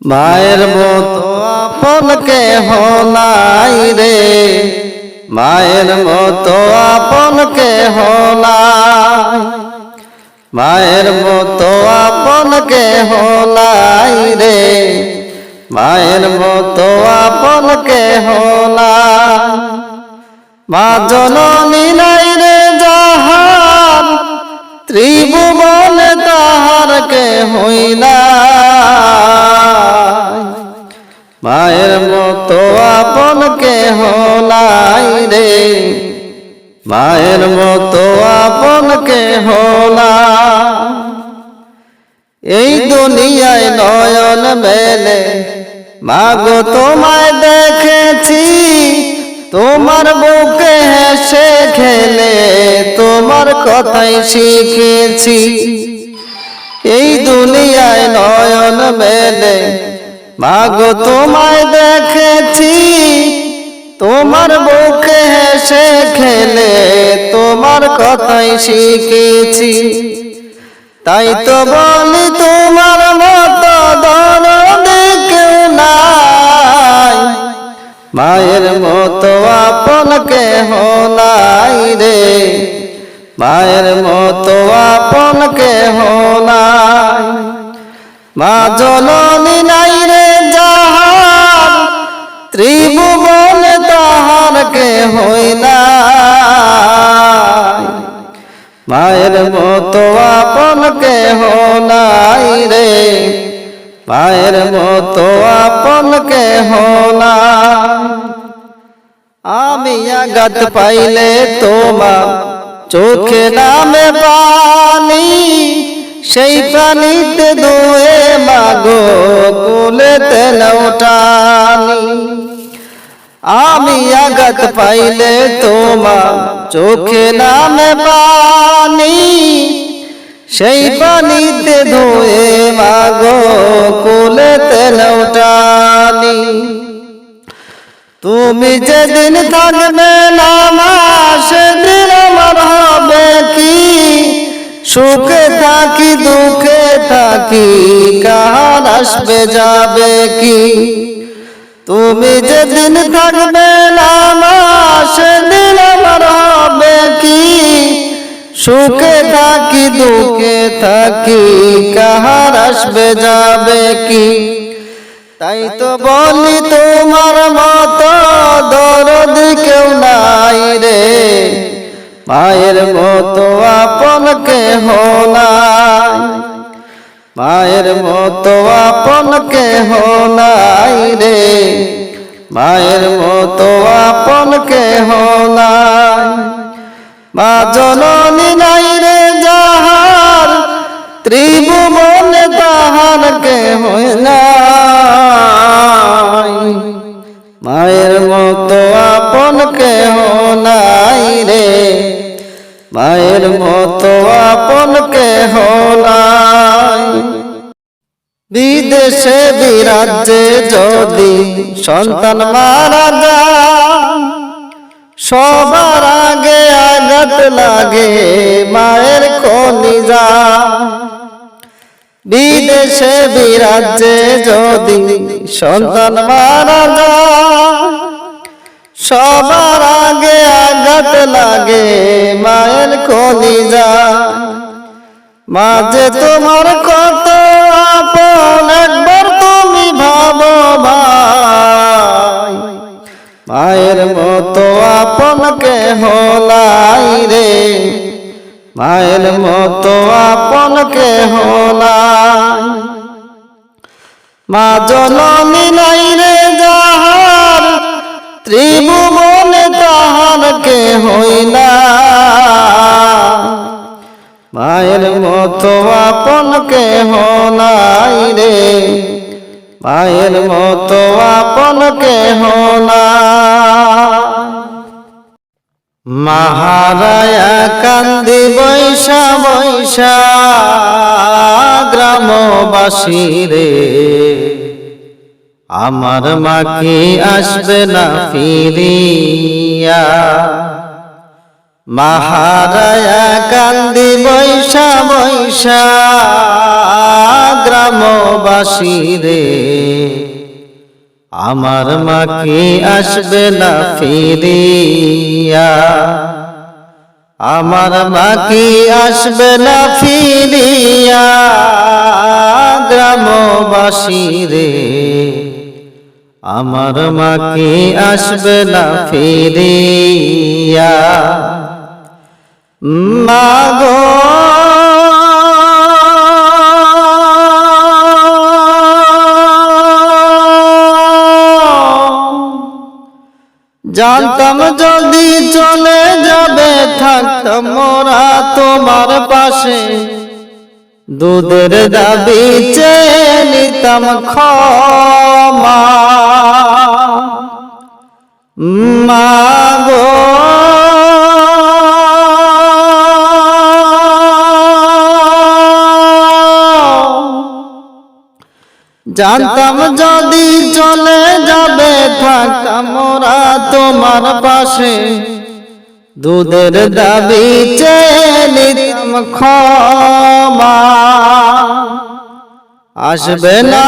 মায়ের মতো আপনকে হলাই রে। মায়ের মতো আপনকে হলাই মায়ের মতো আপনকে হলাই রে। মায়ের মতো আপনকে হলাই মা জননী নাই রে যাহার, ত্রিভুবন তাহার কে হইলা মায়ের মতো আপন কে হলাই রে। মায়ের মতো আপন কে হলা এই দুনিয়ায় নয়ন মেলে, মাগো তোমায় দেখেছি, তোমার বুকে হেসে খেলে, তোমার কথাই শিখেছি। এই দুনিয়ায় নয়ন মেলে মাগো, তোমায় দেখেছি। তোমার বুকে হেসে খেলে তোমার কথাই শিখেছি। তাই তো বলি তোমার মতো কেউ নাই। মায়ের মতো আপনকে হলাই রে। মায়ের মতো আপনকে হলাই মা জননী নাই রে ত্রিভুবন তাহার কে হইলাই মায়ের মতো আপনকে হলাই রে। মায়ের মতো আপনকে হলাই আমি আঘাত পাইলে তোমার চোখে নামে পানি, সেই পানিতে দুয়ে মাগো আঘাত পাইলে তোমার চোখে নামে পানি সেই পানিতে ধুয়ে মাগো, কুলেতে লৌটানি তুমি যেদিন থাকবে না মা, সেদিন আমার হবে কি? সুখে থাকি, দুঃখে থাকি কার আসবে, যাবে কি? তুমি যেদিন থাকবে না হবে কি? সুখে থাকি, দুঃখে থাকি, কাহার আসবে, যাবে কি? তাই তো বলি তোমার মতো দরদ কেউ নাই রে। মায়ের মতো আপনকে হলাই মায়ের মতো আপনকে হলাই রে। মায়ের মতো আপনকে হলাই মা জননী নাই রে যাহার ত্রিভুবন তাহার কে হইলাই মায়ের মতো আপন কে নাই রে। মায়ের মতো আপন কে নাই। বিদেশে বিরাজ্যে যদি সন্তান মারা যায়, সবার আগে আঘাত লাগে মায়ের কলিজা। বিদেশে বিরাজ্যে যদি সন্তান মারা যায় সবার আগে আঘাত লাগে মায়ের কলিজা। মাঝে তোমার কত আপন, একবার তুমি ভাবো ভাই। মায়ের মতো আপনকে হলাই রে। মায়ের মতো আপনকে হলাই মা জননী নাই ত্রিভুবনে তাহার কে হইলা মায়ের মতো আপনকে হলাই রে। মায়ের মতো আপনকে হলাই মহারায়া কান্দি বৈশা বৈশা, গ্রামবাসী রে। আমার মা কি আসবে না ফিরিয়া। মহারায়া কান্দি বৈশা বৈশা গ্রাম গ্রামবাসী রে। আমার মা কি আসবে না ফিরিয়া। আমার মা কি আসবে না ফিরিয়া। গ্রামবাসী রে। আমার মা কি আসবে না ফিরিয়া। মাগো জানতাম যদি চলে যাবে, থাকতাম মোরা তোমার পাশে। দুধের দাবি চেয়ে নিতাম ক্ষমা। মাগো। জানতাম যদি চলে যাবে থাকতাম মোরা তোমার পাশে। দুধের দাবি চেয়ে ক্ষমা। আসবে না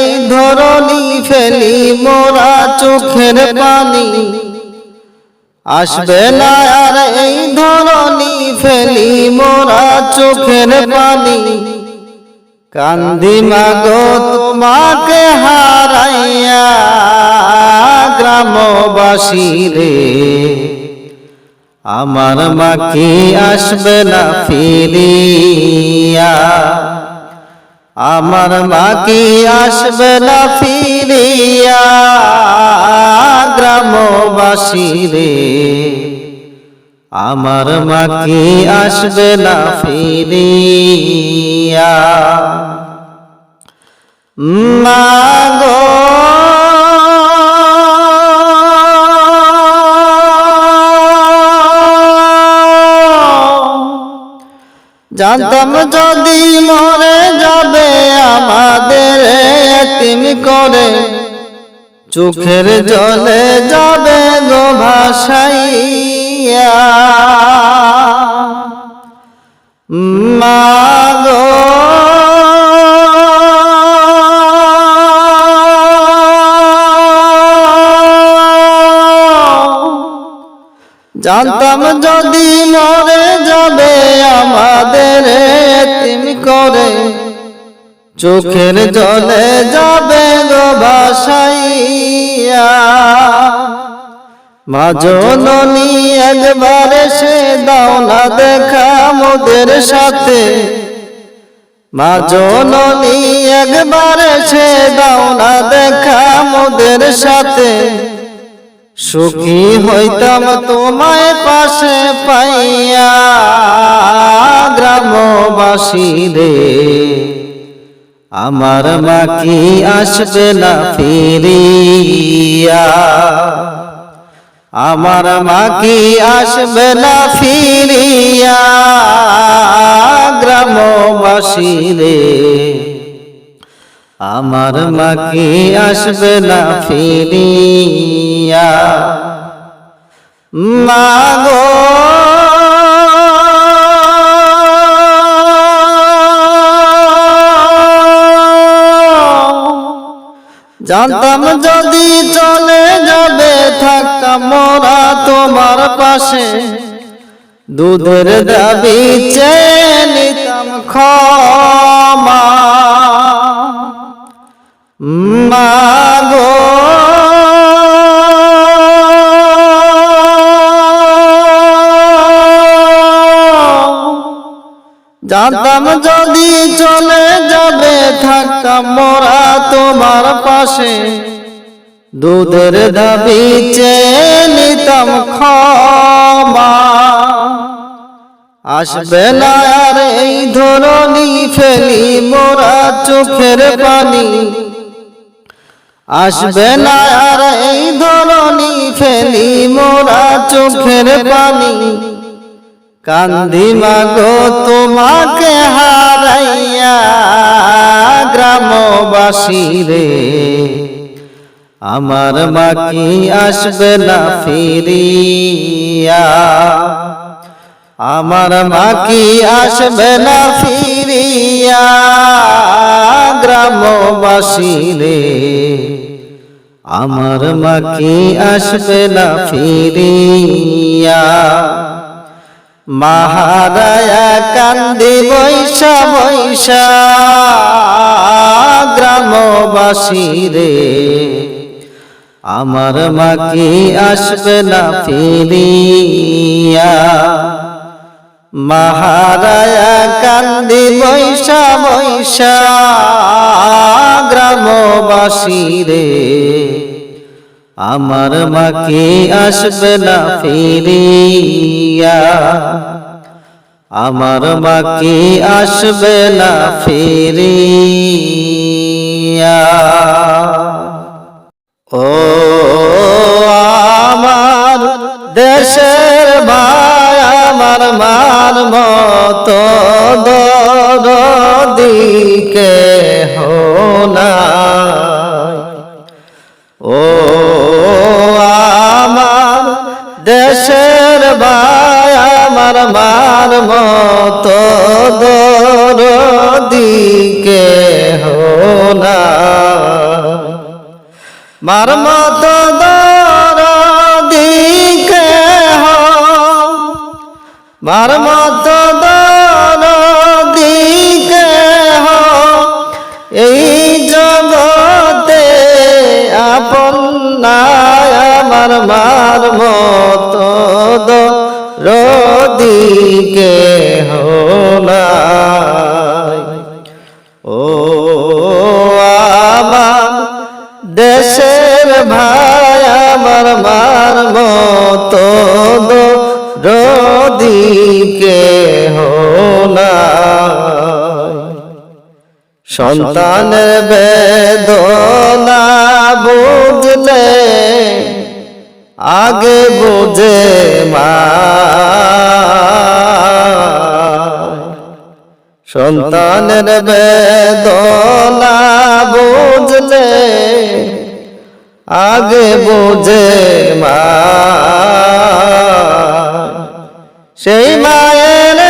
এই ধরনি ফেলি মোরা চোখের পানি। আসবে না আর এই ফেলি মোরা চোখের পানি। কান্দি মাগো তোমাকে হারাইয়া গ্রামবাসী রে। আমার মা কি আসবে না ফিরিয়া। আমার মা কি আসবে না ফিরিয়া, গ্রামবাসী রে। আমার মা কি আসবে না ফিরিয়া। মাগো জানতাম যদি মরে যাবে আমাদের তিনি করে। চোখের জলে যাবে গো ভাসাইয়া। মাগো জানতাম যদি মরে যাবে আমাদের তুমি করে। চোখের জলে যাবে গো ভাসাইয়া মা জননী একবার সে দাও না দেখা মোদের সাথে। মা জননী একবার সুখী হইতাম তোমায় পাশে পাইয়া গ্রামবাসী রে। আমার মা কি আসবে না ফিরিয়া। আমার মা কি আসবে না ফিরিয়া। গ্রামবাসী রে। আমার মা কি আসবে না ফিরিয়া। মাগো জানতাম যদি চলে যাবে থাকতাম মোরা তোমার পাশে। দুধের দাবি চেয়ে নিতাম ক্ষমা মাগো। জানতাম যদি চলে যাবে থাকতাম মোরা তোমার পাশে। দুধের দাবি চেয়ে নিতাম ক্ষমা। আসবে না আর এই ধরনি ফেলি মোরা চোখের পানি। আসবে না আর এই ধরনি ফেলি মোরা চোখের পানি। কান্দি মাগো তোমাকে হারাইয়া গ্রামবাসী রে। আমার মা কি আসবে না ফিরিয়া। আমার মা কি আসবে না ফিরিয়া। রে আমার মা কি আসবে না ফিরিয়া। মহারায়া কান্দি বৈশা বৈশা গ্রামবাসী রে। আমার মা কি আসবে না ফিরিয়া। মহারায়া কান্দি বৈশা বৈশা আমার মা কি আসবে না ফিরিয়া। আমার মা কি আসবে না ফিরিয়া। ও আমার দেশের ভাই আমার মার মতো দিকে হোনা আপন আমার মার মতো রদিকে হোনাই ও আমার দেশের ভাই আমার মার মতো রদিকে হোনাই সন্তানের বেদনা বুঝলে, আগে বুঝে মা। সন্তানের বেদনা বুঝলে, আগে বুঝে মা। সেই মায়ের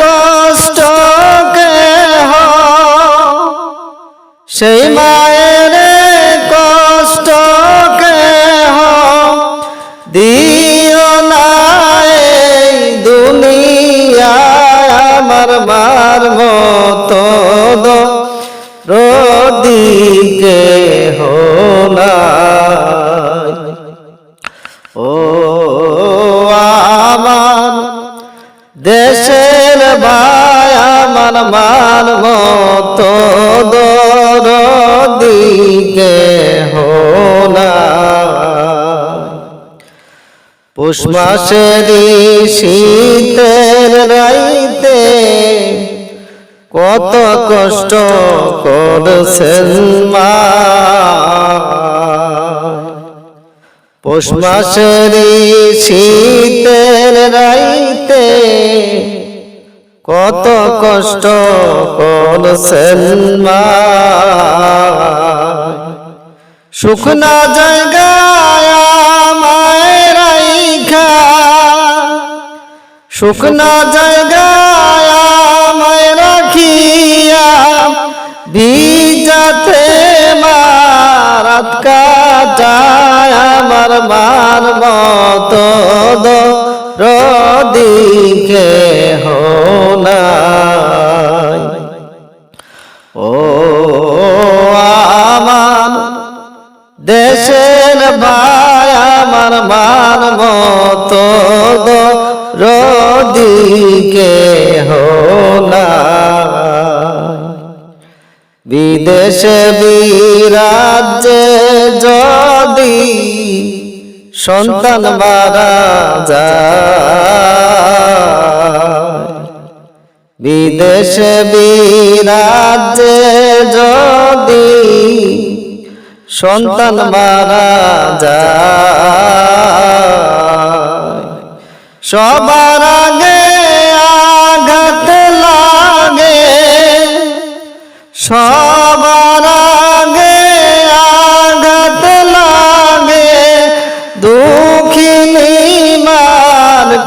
কষ্ট কেহ সেই মায়ের রদিকে হোনাই ও আমার দেশের ভাই আমার মান মতো দিকে হোনা পুষ মাসের শীতের রাইতে কত কষ্ট করছেন মা। পৌষ মাসের শীতের রাইতে কত কষ্ট করছেন মা। শুকনা জায়গায় মায়ের রাইখা। শুকনা জায়গায় আমায় রাখিয়া ভিজাতে মারাত কাটায় আমার মার মতো রদিকে হো না ও বিদেশে বিরাজ্যে যদি সন্তান মারা বিদেশে বিরাজ্যে যদি সন্তান মারা সবার আগে আঘাত লাগে সবার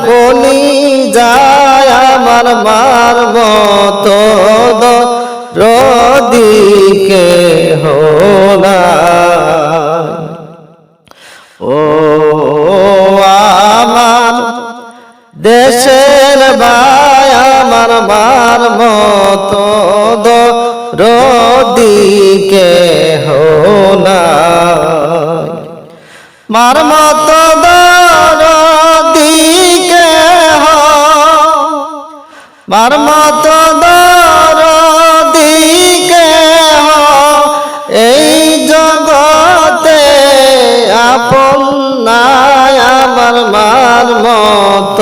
কলি যায় আমার মার মত রদিকে হোলা ও আমার দেশের ভাই আমার মার মত রদিকে হোলা মার মত মার মত দিকে এই জগতে আপন নাই আমার মার মত